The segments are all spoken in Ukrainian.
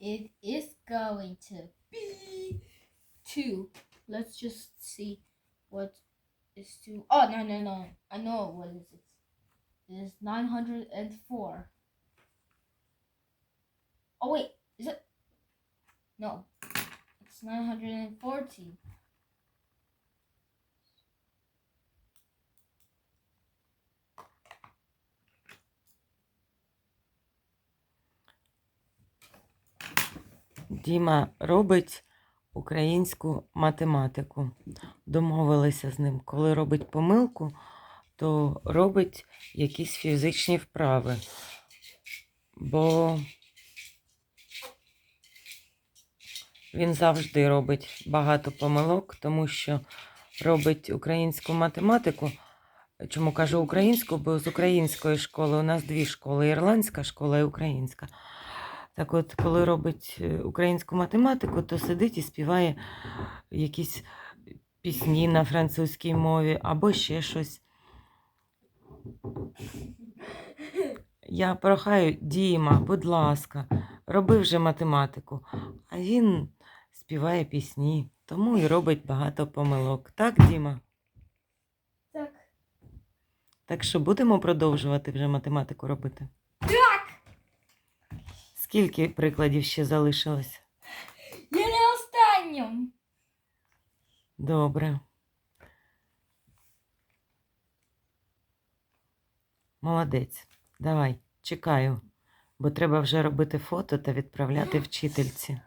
It is going to be two. Let's just see what is two. Oh, no, no, no. I know what is it. It is 904. Oh, wait. Is it? No. It's 914. Діма робить українську математику. Домовилися з ним. Коли робить помилку, то робить якісь фізичні вправи. Бо він завжди робить багато помилок, тому що робить українську математику. Чому кажу українську? Бо з української школи у нас дві школи: ірландська школа і українська. Так от, коли робить е, українську математику, то сидить і співає якісь пісні на французькій мові або ще щось. Я прохаю Діма, будь ласка, роби вже математику. А він співає пісні, тому і робить багато помилок. Так, Діма? Так. Так що будемо продовжувати вже математику робити? Скільки прикладів ще залишилось? Я на останньому. Добре. Молодець. Давай, чекаю, бо треба вже робити фото та відправляти вчительці.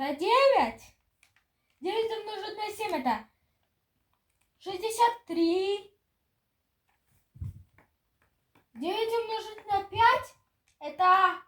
Это 9. 9 умножить на 7 это 63. 9 умножить на 5 это